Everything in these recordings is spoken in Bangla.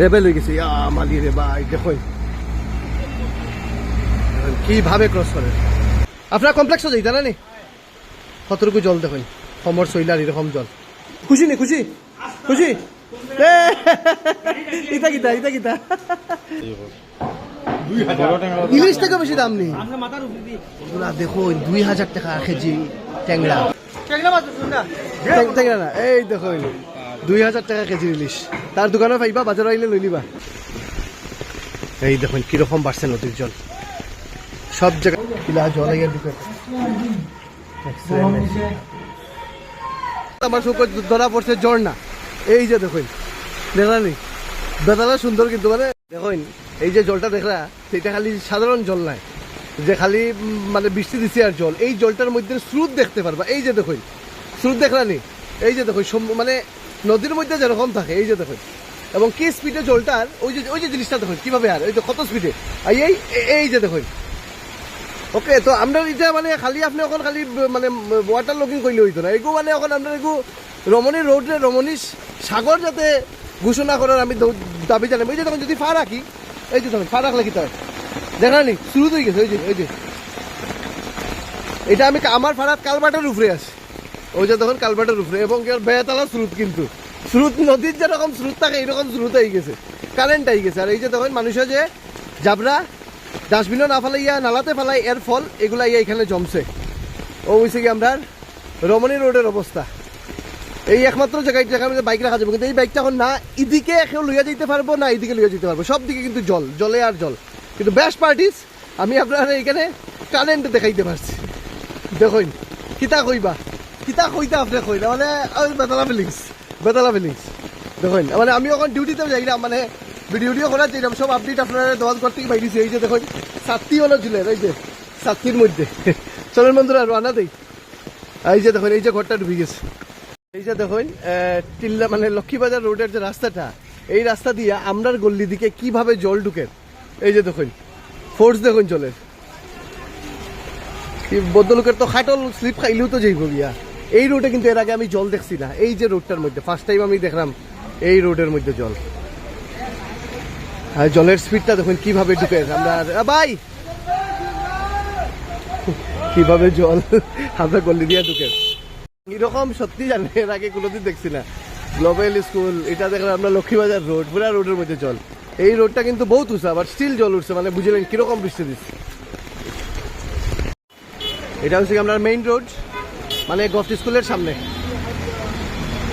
রেবেল হয়ে গেছে। ইয়া মালি রে ভাই দেখুন। কীভাবে ক্রস করে আপনার কমপ্লেক্সও যাই জানা নি? কতটুকু জল দেখুন। সমর শৈলার এরকম জল। খুশি নি খুশি খুশি ইতা কিতা ইতা কিতা ইলিশ থেকে বেশি দাম নেই দেখুন দুই হাজার টাকা কেজি ট্যাংরা ট্যাংরা না এই দেখুন। দুই হাজার টাকা কেজি ইলিশ। তার দোকানে পাইবা বাজার আইলে লই নিবা। এই দেখুন, কীরকম বাড়ছে নদীর জল। সব জায়গায় কিলা জল আইয়া আমার চোখে ধরা পড়ছে ঝর্ণা। এই যে দেখুন দেখলানি বেতালা সুন্দর কিন্তু মানে দেখুন, এই যে জলটা দেখলা সেটা খালি সাধারণ জল নাই। যে খালি মানে বৃষ্টি দিছে আর জল। এই জলটার মধ্যে স্রোত দেখতে পারবা। এই যে দেখুন, স্রোত দেখলানি এই যে দেখুন মানে নদীর মধ্যে যেরকম থাকে, এই যে দেখুন। এবং কি স্পিডে জলটার ওই যে ওই যে জিনিসটা দেখুন, কীভাবে আর, ওই যে কত স্পিডে এই, এই- যে দেখুন। ওকে, তো আমরা এটা মানে খালি আপনি এখন খালি মানে ওয়াটার লগিং করলে হইতো না। এগু মানে এখন আমরা এগু রমণী রোড রমণী সাগর যাতে ঘোষণা করার আমি দাবি জানাব। এই যে তখন যদি ফা রাখি, এই যে তখন ফা রাখলে কি তাই দেখা নি? শুরু হয়ে গেছে, ওই যে ওই যে। এটা আমি আমার ফাড়াত কালবাটের উপরে আছে। ওই যে তখন কালবাটের উপরে, এবং কি বেতালা স্রোত কিন্তু। স্রোত, নদীর যেরকম স্রোত থাকে এইরকম স্রোত হয়ে গেছে। কারেন্ট হয়ে গেছে। আর এই যে তখন মানুষের যে জাবরা ডাস্টবিনও না ফেলাইয়া, নালাতে ফেলাই এর ফল এগুলা ইয়া এখানে জমছে। ও হয়েছে কি আমরা রমণী রোডের অবস্থা। এই একমাত্র জায়গায় যেখানে বাইক রাখা যাবে। কিন্তু এই বাইকটা এখন না, এদিকে কেউ লইয়া যেতে পারব, না এদিকে লইয়া যেতে পারব। সব দিকে কিন্তু জল, জলে আর জল। কিন্তু বেস্ট পার্টিস আমি আপনার এখানে কারেন্ট দেখাইতে পারছি। দেখুন, কিতা কইবা। কিতা কইতা আপনি কই না মানে বেতালা ফিলিংস বেতালা ফিলিংস দেখুন মানে আমি এখন ডিউটিতে যাই না মানে ভিডিও করার চাইলাম সব আপডেট আপনারা দোয়াল করতে বাইরেছি এই যে দেখুন সাতটি হলো ছিল এই যে সাতটির মধ্যে। চলেন বন্ধুরা রানা দেই। এই যে দেখুন, এই যে ঘরটা ডুবে গেছে। এই যে দেখুন টিল্লা মানে লক্ষ্মীবাজার রোডের যে রাস্তাটা এই রাস্তা দিয়ে আমরার গল্লি দিকে কীভাবে জল ঢুকে। এই যে দেখুন ফোর্স দেখুন জলের কি বদলুকের তো খাটল স্লিপ খাইলেও তো যাইব গিয়া এই রোডে কিন্তু এর আগে আমি জল দেখছি না। এই যে রোডটার মধ্যে ফার্স্ট টাইম আমি দেখলাম এই রোডের মধ্যে জল। আর জলের স্পিডটা দেখুন কীভাবে ঢুকে আমরা ভাই! কীভাবে জল আমরা গল্লি দিয়া ঢুকে এরকম সত্যি জানে এর আগে কোনোদিন দেখছি না। গ্লোবাল স্কুল এটা দেখলাম আমরা লক্ষ্মীবাজার রোড পুরা রোডের মধ্যে জল। এই রোডটা কিন্তু বহুত উঁচা আবার স্টিল জল উঠছে মানে বুঝলেন কীরকম বৃষ্টি দিচ্ছে। এটা হচ্ছে আপনার মেইন রোড মানে গফট স্কুলের সামনে।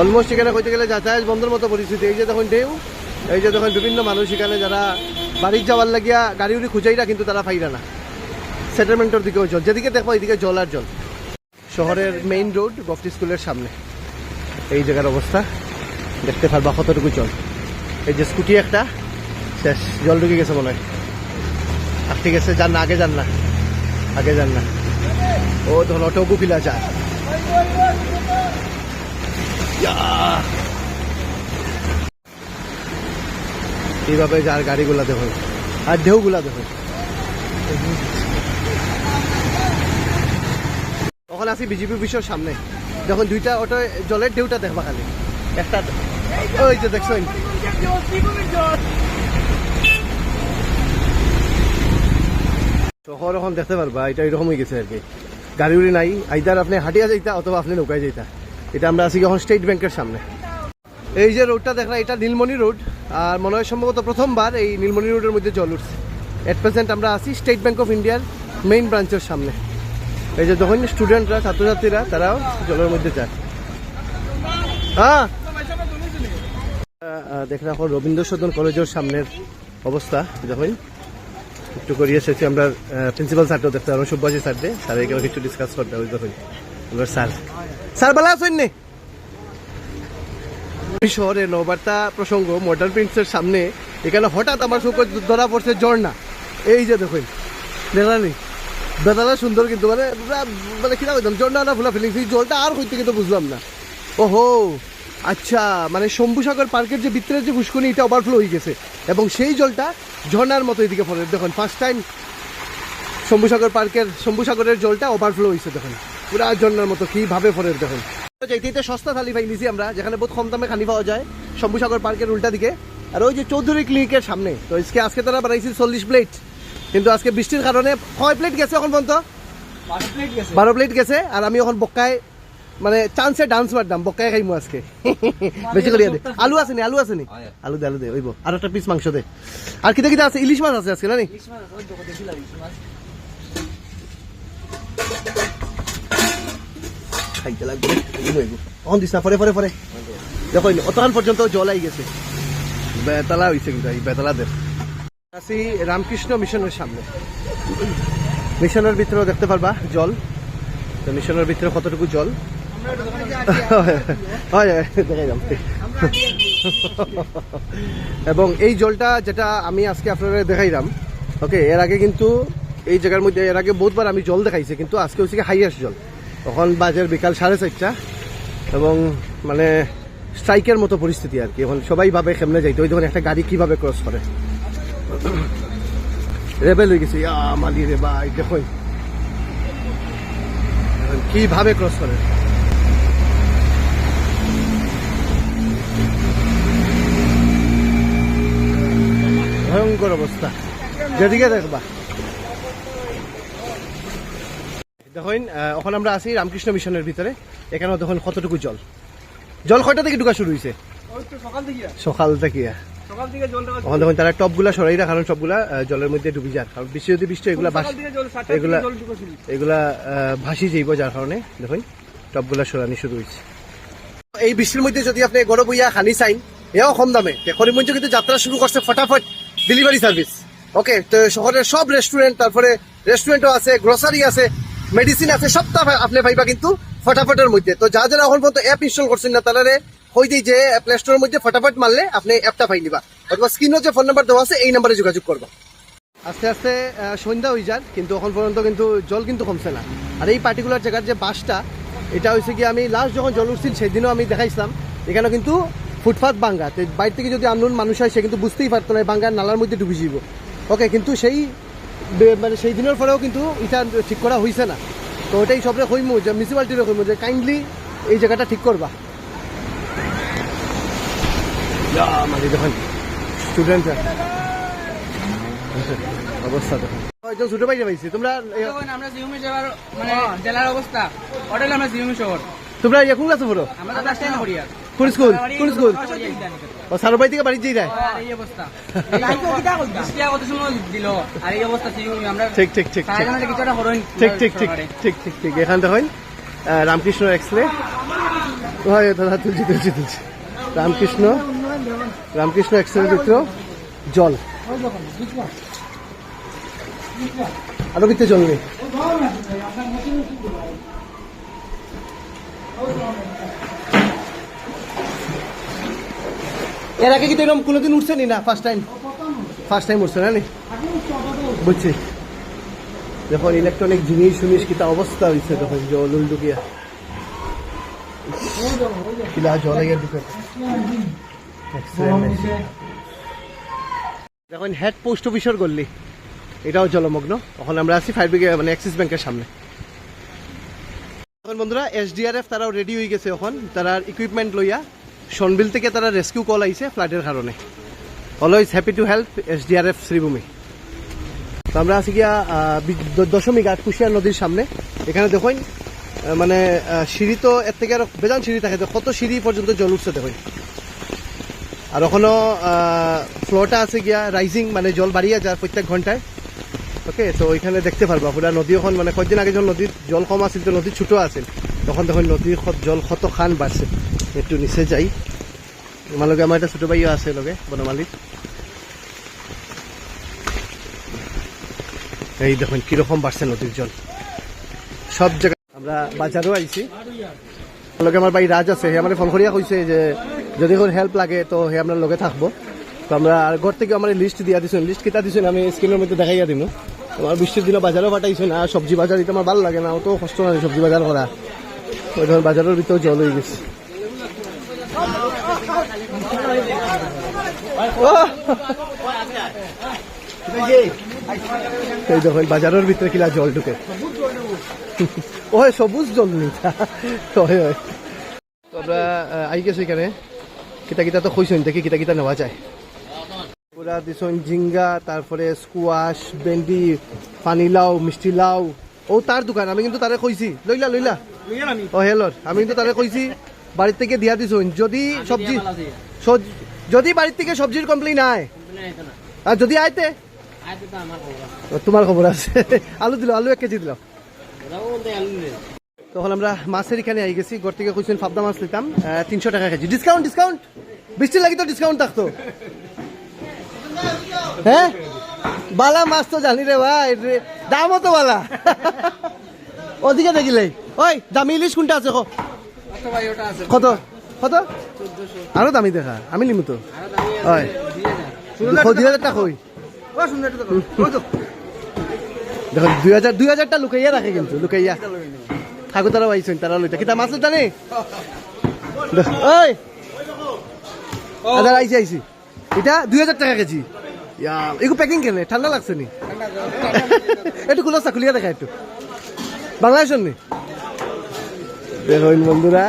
অলমোস্ট এখানে কইতে গেলে যাতায়াত বন্ধের মতো পরিস্থিতি। এই যে দেখুন ঢেউ, এই যে দেখুন বিভিন্ন মানুষ এখানে যারা বাড়ির যাওয়ার লাগিয়া গাড়ি উড়ি খুঁজাইরা কিন্তু তারা পাইরা না। সেটেলমেন্টের দিকেও জল, যেদিকে দেখব এদিকে জল আর জল। শহরের মেইন রোড গফট স্কুলের সামনে। এই জায়গার অবস্থা। দেখতে পারবা কতটুকু জল। এই যে স্কুটি একটা, শেষ, জল ঢুকে গেছে মনে হয়। আর ঠিক আছে, যান না, আগে যান না। আগে যান না। ও তখন অটো গুপিলা যায়। এইভাবে যার গাড়িগুলা দেখুন আর ঢেউগুলা দেখুন ওখানে আছি বিজেপি অফিসের সামনে। যখন দুইটা অটো জলের ঢেউটা দেখবা খালি। একটা ওই যে দেখছেন শহর এখন দেখতে পারবা, এটা এরকম হয়ে গেছে আর কি। গাড়ি উড়ি নাই। আইদার আপনি হাটিয়া যাইতা অথবা আপনি নৌকায় যাইতা। এটা আমরা আছি এখন স্টেট ব্যাংকের সামনে। এই যে রোডটা দেখলাম এটা নীলমণি রোড আর মনে হয় সম্ভবত প্রথমবার এই নীলমণি রোডের মধ্যে জল উঠছে। এট প্রেজেন্ট আমরা আছি স্টেট ব্যাংক অফ ইন্ডিয়ার মেইন ব্রাঞ্চের সামনে। এই যে যখন স্টুডেন্টরা ছাত্রছাত্রীরা, তারাও জলের মধ্যে যায়। হ্যাঁ। দেখলাম এখন রবীন্দ্র সদন কলেজের সামনের অবস্থা যখন একটু করিয়ে এসেছি আমরা প্রিন্সিপাল স্যারটাও দেখতে পারব সুব্বাসী স্যার দে স্যার, এগুলো কিছু ডিসকাস করতে হবে, দেখুন। এবার স্যার। স্যার, ভালো আছেন শহরে নবার্তা প্রসঙ্গ মডার্ন প্রিন্টসের সামনে, এখানে হঠাৎ আমার চোখে ধরা পড়ছে ঝর্ণা। এই যে দেখুন দেখলানি বেতালা সুন্দর কিন্তু মানে মানে কিনা কইতাম, ঝর্ণা না ফুলা ফিলিংস এই জলটা আর হইতে কিন্তু বুঝলাম না। ওহো! আচ্ছা মানে শম্ভুসাগর পার্কের যে ভিতরে যে পুষ্কনি এটা ওভারফ্লো হয়ে গেছে। এবং সেই জলটা ঝর্ণার মতো এদিকে পড়ে। দেখুন ফার্স্ট টাইম শম্ভুসাগর পার্কের শম্ভুসাগরের জলটা ওভারফ্লো হয়েছে দেখুন। পুরা ঝর্ণার মতো কীভাবে পড়ে দেখুন। যাইতে সস্তা থালি পাই নিছি আমরা যেখানে বহুত কম দামে খানি পাওয়া যায়। শম্ভুসাগর পার্কের উল্টা দিকে। আর ওই যে চৌধুরী ক্লিনিকের সামনে। তো আজকে আজকে তারা বানাইছি চল্লিশ প্লেট কিন্তু আজকে বৃষ্টির কারণে কয় প্লেট গেছে এখন পর্যন্ত? বারো প্লেট গেছে। আর আমি এখন বক্কায় মানে চান্সে ডান্স মারতাম বক্কায় খাইমু আজকে। বেশি করে দে আলু আছে নি? আলু আছে নি? আলু দে আলু দে ওইব আর একটা পিস মাংস দে। আর কিতা কিতা আছে? ইলিশ মাছ আছে আজকে না নি? খাইতে লাগবে অন দিস না পরে পরে পরে দেখো অতক্ষণ পর্যন্ত জল আই গেছে। বেতলা হয়েছে কিন্তু এই বেতলাদের আছি রামকৃষ্ণ মিশনের সামনে। মিশনের ভিতরেও দেখতে পারবা জল। তো মিশনের ভিতরে কতটুকু জল? এবং এই জলটা যেটা আমি আজকে আপনারা দেখাইলাম ওকে এর আগে কিন্তু এই জায়গার মধ্যে, এর আগে বহুতবার আমি জল দেখাইছি, কিন্তু আজকে হচ্ছে হাইয়েস্ট জল। তখন বাজের বিকাল সাড়ে চারটা, এবং মানে স্ট্রাইকের মতো পরিস্থিতি আর কি। এখন সবাই ভাবে কেমনে যাইতো, ওই যখন একটা গাড়ি কীভাবে ক্রস করে। রেবেল হয়ে গেছে মালি রে ভাই দেখো কীভাবে ক্রস করে? ভয়ঙ্কর অবস্থা। যেদিকে দেখবা। দেখুন এখন আমরা আছি রামকৃষ্ণ মিশনের ভিতরে। এখানেও দেখুন কতটুকু জল। জল কয়টা থেকে ঢুকা শুরু হয়েছে সকাল থেকে। দেখুন তারা টপগুলা সরাই না কারণ সবগুলা জলের মধ্যে ডুবি যায় কারণ বৃষ্টি যদি বৃষ্টি এগুলা এগুলা এগুলা আহ, ভাসি যাইব যার কারণে। দেখুন টপগুলা সরানি শুরু হয়েছে এই বৃষ্টির মধ্যে যদি আপনি গরম বইয়া খানি চাইন এও কম দামে। করিমগঞ্জ কিন্তু যাত্রা শুরু করছে ফটাফট। ডেলিভারি সার্ভিস ওকে তো শহরের সব রেস্টুরেন্ট তারপরে রেস্টুরেন্টও আছে গ্রোসারি আছে মেডিসিন আছে সবটা আপনি পাইবা কিন্তু ফটাফটের মধ্যে। তো যা যারা এখন পর্যন্ত অ্যাপ ইনস্টল করছেন না তারা হই দিই যে প্লে স্টোরের মধ্যে ফটাফট মারলে আপনি অ্যাপটা পাই নিবা। অথবা স্ক্রিনে যে ফোন নাম্বার দেওয়া আছে, এই নাম্বারে যোগাযোগ করবা। আস্তে আস্তে সন্ধ্যা হয়ে যান, কিন্তু এখন পর্যন্ত কিন্তু জল কিন্তু কমছে না। আর এই পার্টিকুলার জায়গার যে বাসটা, এটা হয়েছে কি আমি লাস্ট যখন জল উঠছিল, সেদিনও আমি দেখাইছিলাম। এখানে কিন্তু ফুটপাথ বাঙ্গা। তো বাইরে থেকে যদি আননোন মানুষ হয় সে কিন্তু বুঝতেই পারতো না বাঙ্গার নালার মধ্যে ডুবে যাব ওকে কিন্তু সেই মানে সেই দিনের পরেও কিন্তু এটা ঠিক করা হয়েছে না। তো ওটাই সবরে কইমু যে মিউনিসিপালিটিরে কইমু যে কাইন্ডলি এই জায়গাটা ঠিক করবা। মানে দেখেন স্টুডেন্টরা অবস্থা দেখুন একজন ছোট ভাই পাইছি তোমরা আমরা জিউমি যাওয়ার মানে জেলার অবস্থা। ওটাই আমরা জিউমি শহর। তোমরা ইয়ে কোন ক্লাসে পড়ো আমরা তো ক্লাস টেন পড়ি আর। কোন স্কুল কোন স্কুল ও সারবাই থেকে বাড়ি যাই দেয় আর এই অবস্থা। বৃষ্টিয়া কত সময় দিল? আর এই অবস্থা জিউমি আমরা ঠিক ঠিক ঠিক ঠিক। সারাজনে কিছুটা হরইন ঠিক ঠিক ঠিক ঠিক ঠিক ঠিক। এখান থেকে রামকৃষ্ণ এক্সরে হয় দাদা তুলছি তুলছি তুলছি। রামকৃষ্ণ রামকৃষ্ণ এক্সরের ভিতরেও জল। আরও ভিতরে জল নেই এর আগে কিন্তু এরকম কোনোদিন উঠছে নি? ফার্স্ট টাইম ফার্স্ট টাইম উঠছে না বুঝছি। যখন ইলেকট্রনিক জিনিস শুনিস কিতা অবস্থা হয়েছে তখন জল উল্টুকিয়া। কিলা হেড পোস্ট অফিসের গল্লি এটাও জলমগ্ন। তখন আমরা আছি ফায়ার ব্রিগেড মানে অ্যাক্সিস ব্যাংকের সামনে। এখন বন্ধুরা এসডিআরএফ তারাও রেডি হয়ে গেছে এখন। তারা ইকুইপমেন্ট লইয়া সনবিল থেকে তারা রেস্কিউ কল আইছে ফ্লাডের কারণে। Always happy to help SDRF Sribhumi তো আমরা আছি গিয়া দশমিক আট কুশিয়া নদীর সামনে। এখানে দেখুন মানে সিঁড়ি তো এর থেকে আরও বেজান সিঁড়ি থাকে কত সিঁড়ি পর্যন্ত জল উঠছে দেখুন। আর ওখানো ফ্লোটা আছে গিয়া রাইজিং মানে জল বাড়িয়ে যায় প্রত্যেক ঘন্টায়। ওকে, তো ওইখানে দেখতে পারবা। পুরা নদী এখন মানে কয়েকদিন আগে যখন নদীর জল কম আছিল, তো নদী ছোট আছিল। তখন তখন নদীর জল কত খান বাড়ছে একটু নিচে যাই। আমার লগে আমার একটা ছোট ভাইও আছে লগে বনমালির এই দেখুন কীরকম বাড়ছে নদীর জল। সব জায়গায় আমরা বাজারও আইছি। লগে আমার ভাই রাজ আছে। হে আমার ফোন করিয়া কইছে যে, যদি কোনো হেল্প লাগে, তো হে আপনার লগে থাকব। তো আমরা ঘর থেকে আমার লিস্ট দিয়া দিছেন। লিস্ট কিতা দিছেন, আমি স্ক্রিনের মধ্যে দেখাইয়া দিমু। আমার বৃষ্টির দিনে বাজারও পাঠাইছেন আর সবজি বাজার দিতে আমার ভালো লাগে না অত কষ্ট না সবজি বাজার করা। ওই ধর বাজারের ভিতরে জল হয়ে গেছে। এই দেখুন বাজারের ভিতরে কিলা জল ঢুকে। ওই সবুজ জল নেই হয় আমরা আই গেছি এখানে। কিতা কিতা তো কইছেন দেখি কিতা কিতা নেওয়া যায়। ওরা দিছেন ঝিঙ্গা তারপরে স্কোয়াশ ভেন্ডি পানি লাউ মিষ্টি লাউ। ও তার দোকান আমি কিন্তু তারে কইছি। লইলা লইলা। ও হেলর আমি কিন্তু তারে কইছি বাড়ির থেকে দিয়া দিছুন যদি সবজি যদি বাড়ির থেকে সবজির কমপ্লেন আয়। আর যদি আইতে তোমার খবর আছে। আলু দিল আলু এক কেজি দিলাম তখন আমরা মাছের এখানে আই গেছি ঘর থেকে কইছেন ফাবদা মাছ নিতাম তিনশো টাকা কেজি। ডিসকাউন্ট ডিসকাউন্ট বৃষ্টি লাগি তো ডিসকাউন্ট থাকতো। হ্যাঁ? বালা মাছ তো জানি রে ভাই দামও তো বালা। ওদিকে দেখিলে। ওই দামি ইলিশ কোনটা আছে? কত? কত? আরও দামি দেখা আমি নিমু তো। হয় দুই হাজার টাকা কই? দেখো দুই হাজার দুই হাজারটা লুকাইয়া রাখে কিন্তু লুকাইয়া। ঠাকুর তারা পাইছেন তারা লইতা। কিতা মাছ লইতা নেই ওই। আইসি আইসি এটা দুই হাজার টাকা কেজি। ইয়া, এগু প্যাকিং কেনে? ঠান্ডা লাগছে নি? একটু খুলো খুলিয়া দেখা একটু। বাংলাদেশের নি? দেখুন বন্ধুরা।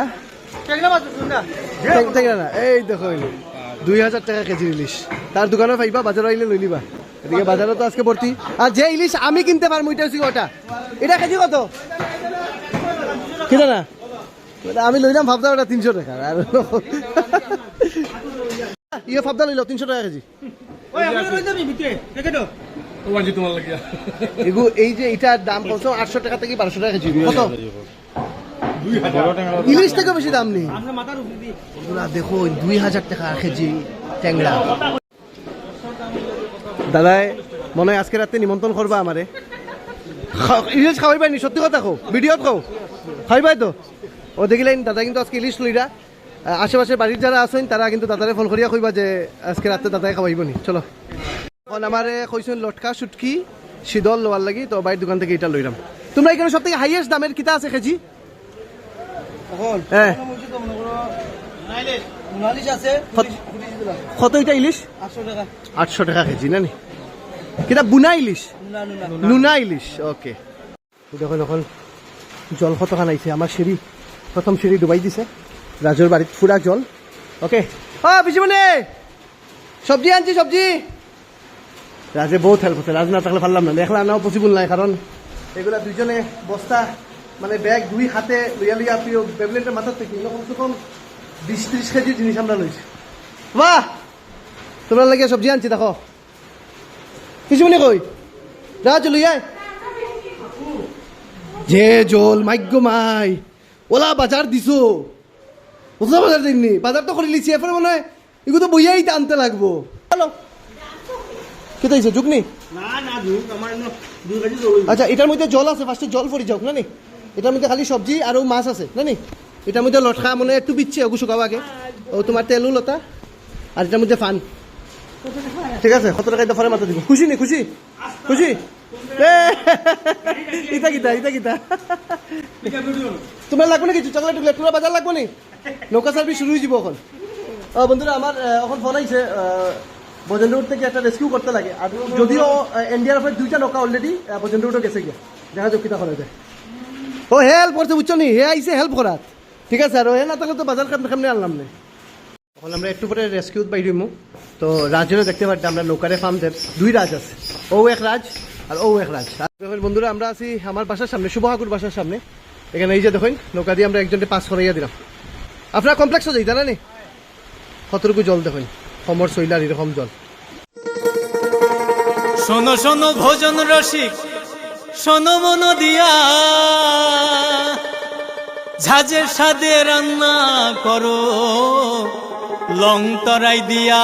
না, এই দেখুন দুই হাজার টাকা কেজি ইলিশ। তার দোকানে পাইবা, বাজারে আইলে লই নিবা। এদিকে বাজারে তো আজকে ভর্তি। আর যে ইলিশ আমি কিনতে পারব, এটা হচ্ছে ওটা। এটা কেজি কত? কিনা না? আমি লইলাম, ভাবতাম ওটা তিনশো টাকা। আর ইয়ে ভাবতা লইল তিনশো টাকা কেজি। এই যে এটার দাম কত আটশো টাকা থেকে বারোশো টাকা কেজি। কত? ইলিশ থেকে বেশি দাম নেই। দেখো দুই হাজার টাকা কেজি ট্যাংরা। দাদাই মনে হয় আজকে রাতে নিমন্ত্রণ করবা আমারে। ইলিশ খাওয়াইবাই নি সত্যি কথা কো ভিডিওত কো খাইবাই তো? ও দেখিলেন দাদা কিন্তু আজকে ইলিশ লইরা। আহ, আশেপাশে বাড়ির যারা আছেন তারা কিন্তু দাদারে ফোন করিয়া কইবা যে আজকে রাতে দাদাই খাওয়াইব নি। চলো। এখন আমারে কইছেন লটকা সুটকি শীতল লোয়ার লাগি তো বাইরের দোকান থেকে এটা লইলাম তোমরা এখানে সব থেকে হাইয়েস্ট দামের কিতা আছে কেজি হ্যাঁ। কত- কত এটা ইলিশ? আটশো টাকা। কেজি না নি কিতা বুনা ইলিশ? নুনা ইলিশ ওকে দেখুন এখন জল কতখান আইছে আমার সিঁড়ি প্রথম সিঁড়ি ডুবাই দিছে। রাজুর বাড়িত ফুরা জল। ওকে। ও পিসিমনে সবজি আনছি সবজি! রাজে বহুত হেল্প করছে রাজ না থাকলে পারলাম না। দেখলে আনাও পসিবল নাই কারণ এগুলা দুইজনে বস্তা মানে ব্যাগ দুই হাতে লইয়া লইয়া প্রিয় ব্যাবলেটের মাথার থেকে কমসে কম বিশ ত্রিশ কেজির জিনিস আমরা লইছি। বাহ! তোমরা লাগে সবজি আনছি দেখো। পিসিমনি কই? রাজ লইয়ায় যে জল মাইগ্য মাই ওলা বাজার দিছো। ওলা বাজার দিননি বাজার তো করে লিছি এরপরে মনে হয় এগুলো তো বইয়াই আনতে লাগবো। হ্যালো কেটে হয়েছে যুগনি আচ্ছা এটার মধ্যে জল আছে ফার্স্টে জল পড়ি যাওক না নি? এটার মধ্যে খালি সবজি আর মাছ আছে না নি? এটার মধ্যে লটকা মানে একটু বিচ্ছে ওগু শুকাবো আগে। ও তোমার তেলু লতা আর এটার মধ্যে ফান। ঠিক আছে কত টাকা এটা ফরে মাথা দিব। খুশি নি খুশি খুশি এ, ইতা কিতা ইতা কিতা। তোমার লাগবে না কিছু চকলেট টুকলেট তোমার বাজার লাগবে নি? নৌকা সার্ভিস শুরু যাব এখন। বন্ধুরা, আমার এখন ফোন আইছে বজেন্দ্রপুর থেকে একটা রেস্কিউ করতে লাগে। আর যদিও এনডিআরএফ এর দুইটা নৌকা অলরেডি বজেন্দ্রপুরও গেছে গিয়া। দেখা যাক কিতা করা যায়। ও হেল্প করছে, বুঝছ নি? হে আইছে হেল্প করাত। ঠিক আছে, আর হে না তাহলে তো বাজার কেমনে কেমনে আনলাম না। এখন আমরা একটু পরে রেস্কিউত বাইরে তো রাজেরও দেখতে পাচ্ছি, আমরা নৌকারে ফার্মদের দুই রাজ আছে। ও, এক রাজ। আর ও এক আর বন্ধুরা, আমরা আছি আমার বাসার সামনে, শুভহাকুর বাসার সামনে। এখানে এই যে দেখুন, নৌকা দিয়ে আমরা একজনকে পাস করাইয়া দিলাম। আপনার কমপ্লেক্সও যাই জানা নি? কতটুকু জল দেখুন কমর শৈলার এরকম জল। শোনো শোনো ভোজন রসিক, শোনো মন দিয়া ঝাঁঝের সাদে রান্না করো, লং তরাই দিয়া।